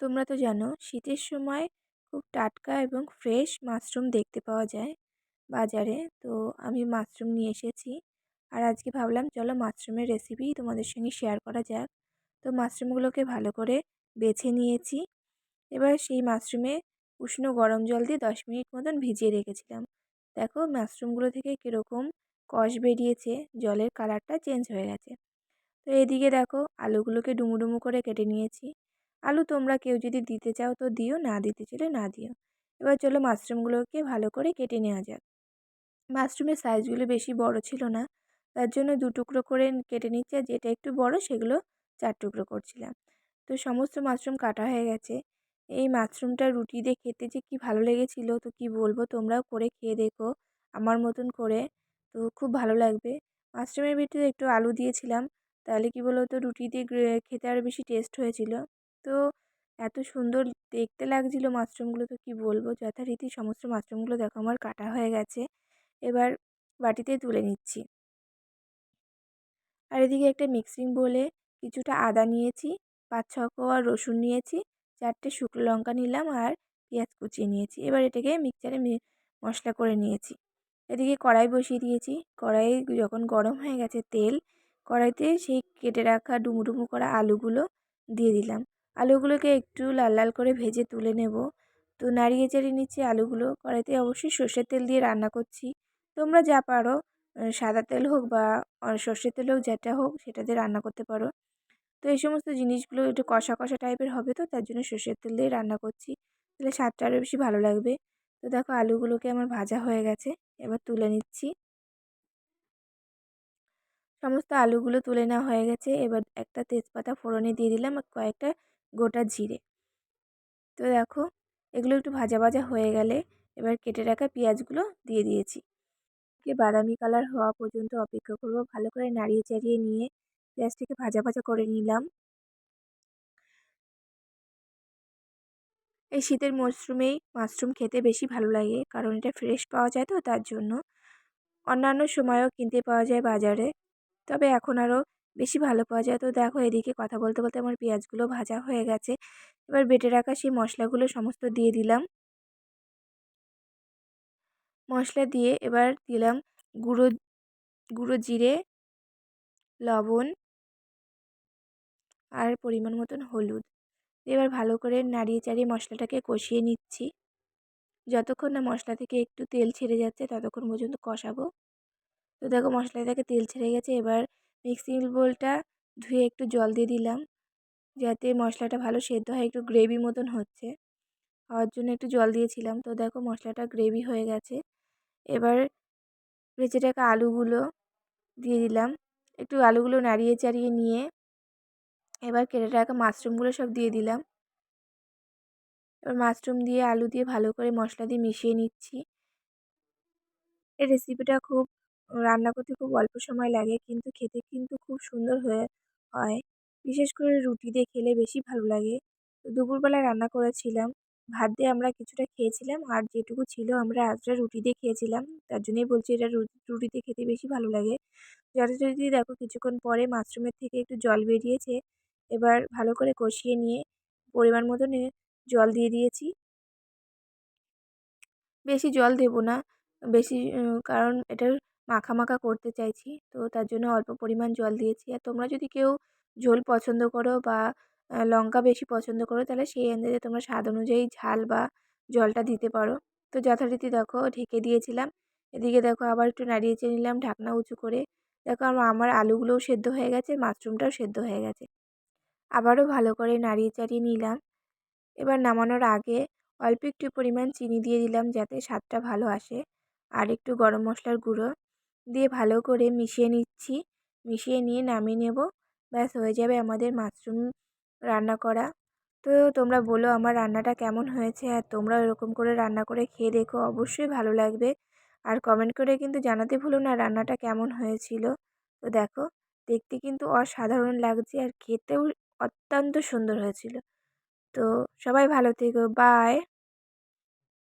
তোমরা তো জানো, শীতের সময় খুব টাটকা এবং ফ্রেশ মাশরুম দেখতে পাওয়া যায় বাজারে। তো আমি মাশরুম নিয়ে এসেছি। আর আজকে ভাবলাম, চলো মাশরুমের রেসিপি তোমাদের সঙ্গে শেয়ার করা যাক। তো মাশরুমগুলোকে ভালো করে বেছে নিয়েছি। এবার সেই মাশরুমে উষ্ণ গরম জল দিয়ে দশ মিনিট মতন ভিজিয়ে রেখেছিলাম। দেখো মাশরুমগুলো থেকে কীরকম কষ বেরিয়েছে, জলের কালারটা চেঞ্জ হয়ে গেছে। তো এদিকে দেখো আলুগুলোকে ডুমো ডুমো করে কেটে নিয়েছি। আলু তোমরা কেউ যদি দিতে চাও তো দিও, না দিতে চাইলে না দিও। এবার চলো মাশরুমগুলোকে ভালো করে কেটে নেওয়া যাক। মাশরুমের সাইজগুলো বেশি বড় ছিল না, তার জন্য দু টুকরো করে কেটে নিচ্ছে আর যেটা একটু বড় সেগুলো চার টুকরো করছিলাম। তো সমস্ত মাশরুম কাটা হয়ে গেছে। এই মাশরুমটা রুটি দিয়ে খেতে যে কী ভালো লেগেছিলো, তো কী বলব তোমরাও করে খেয়ে দেখো, আমার মতন করে। তো খুব ভালো লাগবে। মাশরুমের ভিতরে একটু আলু দিয়েছিলাম, তাহলে কি বলো তো রুটি দিয়ে খেতে আরও বেশি টেস্ট হয়েছিল। তো এত সুন্দর দেখতে লাগছিল মাশরুমগুলো, তো কী বলব? যথারীতি সমস্ত মাশরুমগুলো দেখো আমার কাটা হয়ে গেছে। এবার বাটিতে তুলে নিচ্ছি। আর এদিকে একটা মিক্সিং বলে কিছুটা আদা নিয়েছি পাঁচ ছ কোয়া রসুন নিয়েছি, চারটে শুকনো লঙ্কা নিলাম আর পেঁয়াজ কুচিয়ে নিয়েছি। এবার এটাকে মিক্সচারে মশলা করে নিয়েছি। এদিকে কড়াই বসিয়ে দিয়েছি। কড়াই যখন গরম হয়ে গেছে তেল, কড়াইতে সেই কেটে রাখা ডুমো ডুমো করা আলুগুলো দিয়ে দিলাম। আলুগুলোকে একটু লাল লাল করে ভেজে তুলে নেব। তো নাড়িয়ে চাড়িয়ে নিচ্ছি আলুগুলো। কড়াইতে অবশ্যই সর্ষের তেল দিয়ে রান্না করছি। তোমরা যা পারো সাদা তেল হোক বা সর্ষের তেল হোক, যেটা হোক, সেটা দিয়ে রান্না করতে পারো। তো এই সমস্ত জিনিসগুলো একটু কষা কষা টাইপের হবে তো, তার জন্য সর্ষের তেল দিয়ে রান্না করছি। তাহলে স্বাদটা আরও বেশি ভালো লাগবে। তো দেখো আলুগুলোকে আমার ভাজা হয়ে গেছে, এবার তুলে নিচ্ছি। সমস্ত আলুগুলো তুলে নেওয়া হয়ে গেছে। এবার একটা তেজপাতা ফোড়নে দিয়ে দিলাম। কয়েকটা গোটা জিরে। তো দেখো, এগুলো একটু ভাজা ভাজা হয়ে গেলে এবার কেটে রাখা পেঁয়াজগুলো দিয়ে দিয়েছি। বাদামি কালার হওয়া পর্যন্ত অপেক্ষা করব, ভালো করে নাড়িয়ে চাড়িয়ে নিয়ে পেঁয়াজটাকে ভাজা ভাজা করে নিলাম। এই শীতের মরশুমেই মাশরুম খেতে বেশি ভালো লাগে, কারণ এটা ফ্রেশ পাওয়া যায় তো তার জন্য। অন্যান্য সময়ও কিনতে পাওয়া যায় বাজারে। তবে এখন আরও বেশি ভালো পাওয়া যায়। তো দেখো এদিকে কথা বলতে বলতে আমার পেঁয়াজগুলো ভাজা হয়ে গেছে। এবার বেটে রাখা সেই মশলাগুলো সমস্ত দিয়ে দিলাম। মশলা দিয়ে এবার দিলাম গুঁড়ো গুঁড়ো জিরে, লবণ আর পরিমাণ মতন হলুদ। এবার ভালো করে নাড়িয়ে চাড়িয়ে মশলাটাকে কষিয়ে নিচ্ছি। যতক্ষণ না মশলা থেকে একটু তেল ছেড়ে যাচ্ছে, ততক্ষণ পর্যন্ত কষাবো। তো দেখো মশলা থেকে তেল ছেড়ে গেছে, এবার মিক্সিং বোলটা ধুয়ে একটু জল দিয়ে দিলাম। যাতে মশলাটা ভালো সেদ্ধ হয়, একটু গ্রেভি মতন হচ্ছে। হওয়ার জন্য একটু জল দিয়েছিলাম। তো দেখো মশলাটা গ্রেভি হয়ে গেছে। এবার ভেজে রাখা আলুগুলো দিয়ে দিলাম। একটু আলুগুলো নাড়িয়ে চাড়িয়ে নিয়ে এবার কেটে রাখা মাশরুমগুলো সব দিয়ে দিলাম। এবার মাশরুম দিয়ে আলু দিয়ে ভালো করে মশলা দিয়ে মিশিয়ে নিচ্ছি। এই রেসিপিটা খুব রান্না করতে খুব অল্প সময় লাগে, কিন্তু খেতে কিন্তু খুব সুন্দর হয়ে হয়। বিশেষ করে রুটি দিয়ে খেলে বেশি ভালো লাগে। দুপুরবেলা রান্না করেছিলাম। ভাত দিয়ে আমরা কিছুটা খেয়েছিলাম, আর যেটুকু ছিল আমরা আজটা রুটি দিয়ে খেয়েছিলাম। তার জন্যই বলছি এটা রুটিতে খেতে বেশি ভালো লাগে। যথারীতি দেখো কিছুক্ষণ পরে মাশরুমের থেকে একটু জল বেরিয়েছে। এবার ভালো করে কষিয়ে নিয়ে পরিমাণ মতন জল দিয়ে দিয়েছি। বেশি জল দেব না। বেশি কারণ এটা মাখা মাখা করতে চাইছি। তো তার জন্য অল্প পরিমাণ জল দিয়েছি। আর তোমরা যদি কেউ ঝোল পছন্দ করো বা লঙ্কা বেশি পছন্দ করো, তাহলে সেই আন্দাজে তোমরা স্বাদ অনুযায়ী ঝাল বা জলটা দিতে পারো। তো যথারীতি দেখো, ঢেকে দিয়েছিলাম। এদিকে দেখো আবার একটু নাড়িয়ে চেয়ে নিলাম, ঢাকনা উঁচু করে। দেখো আমার আলুগুলোও সেদ্ধ হয়ে গেছে, মাশরুমটাও সেদ্ধ হয়ে গেছে। আবারও ভালো করে নাড়িয়ে চাড়িয়ে নিলাম। এবার নামানোর আগে অল্প একটু পরিমাণ চিনি দিয়ে দিলাম যাতে স্বাদটা ভালো আসে। আর একটু গরম মশলার গুঁড়ো। দিয়ে ভালো করে মিশিয়ে নিচ্ছি। মিশিয়ে নিয়ে নামিয়ে নেব। ব্যাস, হয়ে যাবে আমাদের মাশরুম রান্না করা। তো তোমরা বলো আমার রান্নাটা কেমন হয়েছে আর তোমরা এরকম করে রান্না করে খেয়ে দেখো। অবশ্যই ভালো লাগবে। আর কমেন্ট করে কিন্তু জানাতে ভুলো না রান্নাটা কেমন হয়েছিল। তো দেখো, দেখতে কিন্তু অসাধারণ লাগছে আর খেতেও অত্যন্ত সুন্দর হয়েছিল। তো সবাই ভালো থেকো। বাই